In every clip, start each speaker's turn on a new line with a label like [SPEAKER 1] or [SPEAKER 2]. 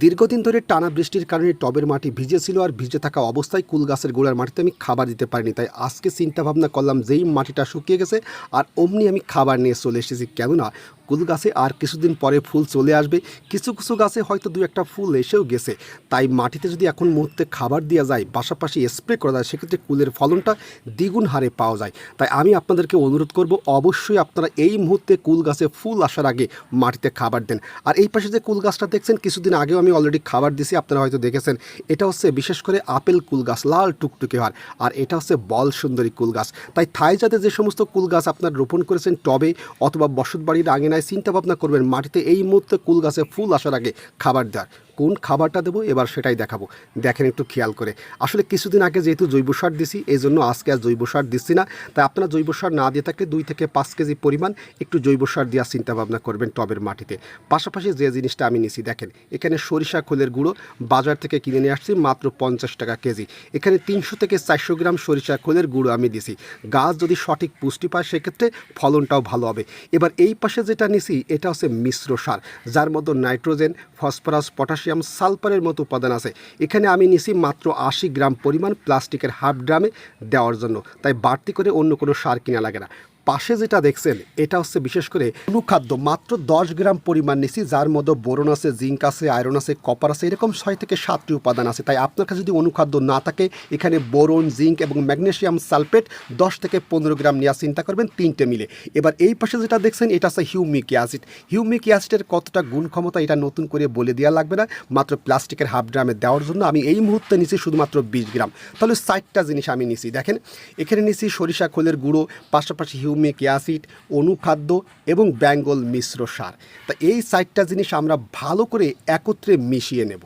[SPEAKER 1] দীর্ঘদিন ধরে টানা বৃষ্টির কারণে টবের মাটি ভিজে ছিল আর ভিজে থাকা অবস্থায় কুল গাছের গোড়ার মাটিতে আমি খাবার দিতে পারিনি। তাই আজকে চিন্তা ভাবনা করলাম যেই মাটিটা শুকিয়ে গেছে আর অমনি আমি খাবার নিয়ে চলে এসেছি। কেননা কুল গাছে আর কিছুদিন পরে ফুল চলে আসবে। কিছু কিছু গাছে হয়তো দু একটা ফুল এসেও গেছে। তাই মাটিতে যদি এখন মুহূর্তে খাবার দেওয়া যায়, পাশাপাশি স্প্রে করা যায়, সেক্ষেত্রে কুলের ফলনটা দ্বিগুণ হারে পাওয়া যায়। তাই আমি আপনাদেরকে অনুরোধ করব, অবশ্যই আপনারা এই মুহূর্তে কুল গাছে ফুল আসার আগে মাটিতে খাবার দেন। আর এই পাশে যে কুল গাছটা দেখছেন, কিছুদিন আগেও আমি অলরেডি খাবার দিছি, আপনারা হয়তো দেখেছেন। এটা হচ্ছে বিশেষ করে আপেল কুল গাছ, লাল টুকটুকে হয়। আর এটা হচ্ছে বল সুন্দরী কুল গাছ। তাই থাই জাতে যে সমস্ত কুল গাছ আপনার রোপণ করেছেন টবে অথবা বসত বাড়ির আঙিনায়, চিন্তা ভাবনা করবেন মাটিতে এই মুহূর্তে কুল গাছে ফুল আসার আগে খাবার দেওয়ার। কোন খাবারটা দেবো, এবার সেটাই দেখাবো। দেখেন একটু খেয়াল করে। আসলে কিছুদিন আগে যেহেতু জৈব সার দিছি এই জন্য আজকে আর জৈব সার দিচ্ছি না। তাই আপনারা জৈব সার না দিয়ে থাকলে দুই থেকে পাঁচ কেজি পরিমাণ একটু জৈব সার দেওয়ার চিন্তাভাবনা করবেন টবের মাটিতে। পাশাপাশি যে জিনিসটা আমি নিছি, দেখেন, এখানে সরিষা খোলের গুঁড়ো বাজার থেকে কিনে নিয়ে আসছি মাত্র পঞ্চাশ টাকা কেজি। এখানে তিনশো থেকে চারশো গ্রাম সরিষা খোলের গুঁড়ো আমি দিছি। গাছ যদি সঠিক পুষ্টি পায়, সেক্ষেত্রে ফলনটাও ভালো হবে। এবার এই পাশে যেটা নিছি, এটা হচ্ছে মিশ্র সার, যার মধ্যে নাইট্রোজেন, ফসফরাস পটাশিয়াম সালফারের মতো উপাদান আছে। এখানে আমি নিছি মাত্র আশি গ্রাম পরিমাণ প্লাস্টিকের হাফ ড্রামে দেওয়ার জন্য। তাই বাড়তি করে অন্য কোনো সার কিনা লাগে না। পাশে যেটা দেখছেন, এটা হচ্ছে বিশেষ করে অনুখাদ্য। মাত্র দশ গ্রাম পরিমাণ নিছি, যার মধ্যে বোরন আছে, জিঙ্ক আছে, আয়রন আছে, কপার আছে, এরকম ছয় থেকে সাতটি উপাদান আছে। তাই আপনার কাছে যদি অনুখাদ্য না থাকে, এখানে বোরন, জিঙ্ক এবং ম্যাগনেশিয়াম সালফেট দশ থেকে পনেরো গ্রাম নেওয়ার চিন্তা করবেন তিনটে মিলে। এবার এই পাশে যেটা দেখছেন, এটা হচ্ছে হিউমিক অ্যাসিড। হিউমিক অ্যাসিডের কতটা গুণ ক্ষমতা এটা নতুন করে বলে দেওয়া লাগবে না, মাত্র প্লাস্টিকের হাফ ড্রামে দেওয়ার জন্য। আমি এই মুহূর্তে নিছি শুধুমাত্র বিশ গ্রাম। তাহলে ষাটটা জিনিস আমি নিছি। দেখেন, এখানে নিছি সরিষা, খোলের গুঁড়ো, পাশাপাশি হিউমিক অ্যাসিড অনুখাদ্য এবং বেঙ্গল মিশ্র সার। তা এই সাইটটা জিনিস আমরা ভালো করে একত্রে মিশিয়ে নেব।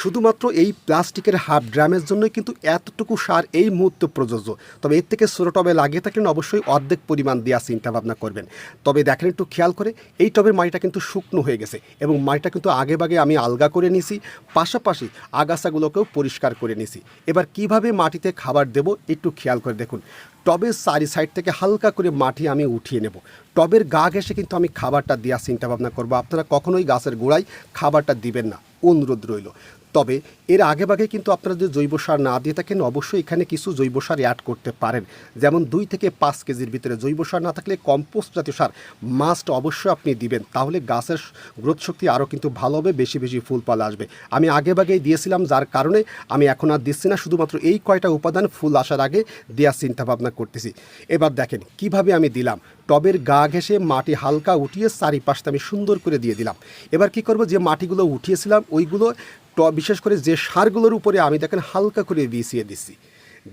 [SPEAKER 1] শুধুমাত্র এই প্লাস্টিকের হাফ ড্রামের জন্যই কিন্তু এতটুকু সার এই মুহূর্তে প্রযোজ্য। তবে এর থেকে ছোটো টবে লাগিয়ে থাকলেন অবশ্যই অর্ধেক পরিমাণ দেওয়ার চিন্তা ভাবনা করবেন। তবে দেখেন একটু খেয়াল করে, এই টবের মাটিটা কিন্তু শুকনো হয়ে গেছে এবং মাটিটা কিন্তু আগে বাগে আমি আলগা করে নিছি পাশাপাশি আগাছাগুলোকেও পরিষ্কার করে নিছি এবার কীভাবে মাটিতে খাবার দেব একটু খেয়াল করে দেখুন। টবের চারি সাইড থেকে হালকা করে মাটি আমি উঠিয়ে নেব। টবের গা ঘেসে কিন্তু আমি খাবারটা দেওয়ার চিন্তা ভাবনা করব। আপনারা কখনোই গাছের গোড়ায় খাবারটা দিবেন না। অনুরোধ রইল। তবে এর আগে ভাগে কিন্তু আপনারা যদি জৈব সার না দিয়ে থাকেন, অবশ্যই এখানে কিছু জৈব সার অ্যাড করতে পারেন। যেমন দুই থেকে পাঁচ কেজির ভিতরে জৈব সার না থাকলে কম্পোস্ট জাতীয় সার মাস্ট অবশ্যই আপনি দিবেন। তাহলে গাছের গ্রোথ শক্তি আরও কিন্তু ভালো হবে, বেশি বেশি ফুল পালা আসবে। আমি আগে ভাগেই দিয়েছিলাম, যার কারণে আমি এখন আর দিচ্ছি না। শুধুমাত্র এই কয়টা উপাদান ফুল আসার আগে দেওয়ার চিন্তাভাবনা করতেছি। এবার দেখেন, কীভাবে আমি দিলাম? টবের গা ঘেসে মাটি হালকা উঠিয়ে চারিপাশটা আমি সুন্দর করে দিয়ে দিলাম। এবার কি করব? যে মাটিগুলো উঠিয়েছিলাম, ওইগুলো বিশেষ করে যে সারগুলোর উপরে আমি দেখেন হালকা করে বিছিয়ে দিচ্ছি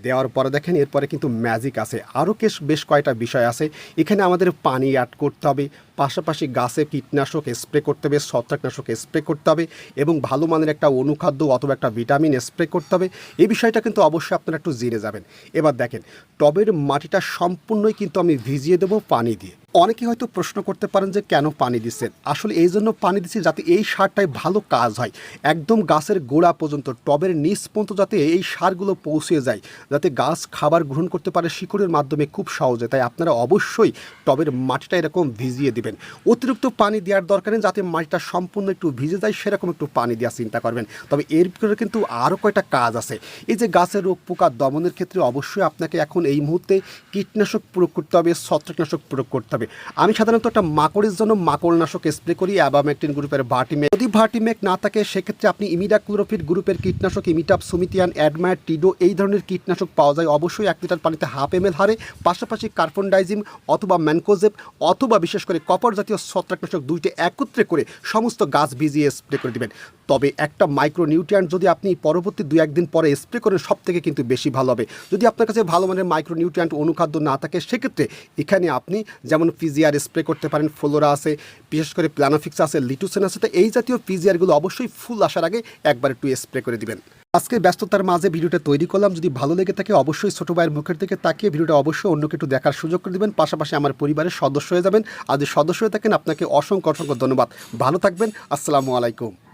[SPEAKER 1] দেওয়ার পরে দেখেন এরপরে কিন্তু ম্যাজিক আছে। আরও বেশ বেশ কয়টা বিষয় আছে। এখানে আমাদের পানি অ্যাড করতে হবে, পাশাপাশি গাছে কীটনাশক স্প্রে করতে হবে, ছত্রাকনাশক স্প্রে করতে হবে এবং ভালো মানের একটা অনুখাদ্য অথবা একটা ভিটামিন স্প্রে করতে হবে। এই বিষয়টা কিন্তু অবশ্যই আপনারা একটু জেনে যাবেন। এবার দেখেন, টবের মাটিটা সম্পূর্ণই কিন্তু আমি ভিজিয়ে দেবো পানি দিয়ে। অনেকে হয়তো প্রশ্ন করতে পারেন যে কেন পানি দিচ্ছেন। আসলে এই জন্য পানি দিচ্ছি যাতে এই সারটায় ভালো কাজ হয়। একদম গাছের গোড়া পর্যন্ত, টবের নিচ পর্যন্ত যাতে এই সারগুলো পৌঁছে যায়। যাতে গাছ খাবার গ্রহণ করতে পারে শিকড়ের মাধ্যমে খুব সহজে। তাই আপনারা অবশ্যই টবের মাটিটা এরকম ভিজিয়ে দিবেন। অতিরিক্ত পানি দেওয়ার দরকার নেই, যাতে মাটিটা সম্পূর্ণ একটু ভিজে যায়, সেরকম একটু পানি দেওয়ার চিন্তা করবেন। তবে এর ভিতরে কিন্তু আরও কয়টা কাজ আছে। এই যে গাছের রোগ পোকা দমনের ক্ষেত্রে অবশ্যই আপনাকে এখন এই মুহূর্তে কীটনাশক প্রয়োগ করতে হবে, ছত্রাকনাশক প্রয়োগ করতে হবে। আমি সাধারণত একটা মাকড়ের জন্য মাকড়নাশক স্প্রে করি, অ্যাবামেকটিন গ্রুপের ভার্টিমেক যদি ভার্টিমেক না থাকে, সেক্ষেত্রে আপনি ইমিডাক্লোরোফিট গ্রুপের কীটনাশক, ইমিটাপ, সুমিতিয়ান, অ্যাডমায়ার, টিডো এই ধরনের কীটনাশক পাওয়া যায়। অবশ্যই এক লিটার পানিতে হাফ এম হারে পাশাপাশি কার্বন ডাইজিম অথবা ম্যানকোজেব অথবা বিশেষ করে কপার জাতীয় ছত্রাকনাশক দুইটি একত্রে করে সমস্ত গাছ ভিজিয়ে স্প্রে করে দিবেন। তবে একটা মাইক্রো নিউট্রিয়েন্ট যদি আপনি পরবর্তী দু একদিন পরে স্প্রে করেন সব থেকে কিন্তু বেশি ভালো হবে। যদি আপনার কাছে ভালো মানের মাইক্রো নিউট্রিয়েন্ট অনুখাদ্য না থাকে, সেক্ষেত্রে এখানে আপনি যেমন ফিজিয়ার স্প্রে করতে পারেন, ফ্লোরা আছে, বিশেষ করে প্ল্যানোফিক্স আছে লিটুসেন আছে, তো এই জাতীয় ফিজিয়ারগুলো অবশ্যই ফুল আসার আগে একবার একটু স্প্রে করে দিবেন। আজকে ব্যস্ততার মাঝে ভিডিওটা তৈরি করলাম। যদি ভালো লেগে থাকে, অবশ্যই ছোটো ভাইয়ের মুখের দিকে তাকিয়ে ভিডিওটা অবশ্যই অন্যকে একটু দেখার সুযোগ করে দেবেন। পাশাপাশি আমার পরিবারের সদস্য হয়ে যাবেন। আর যদি সদস্য হয়ে থাকেন, আপনাকে অসংখ্য অসংখ্য ধন্যবাদ। ভালো থাকবেন। আসসালামু আলাইকুম।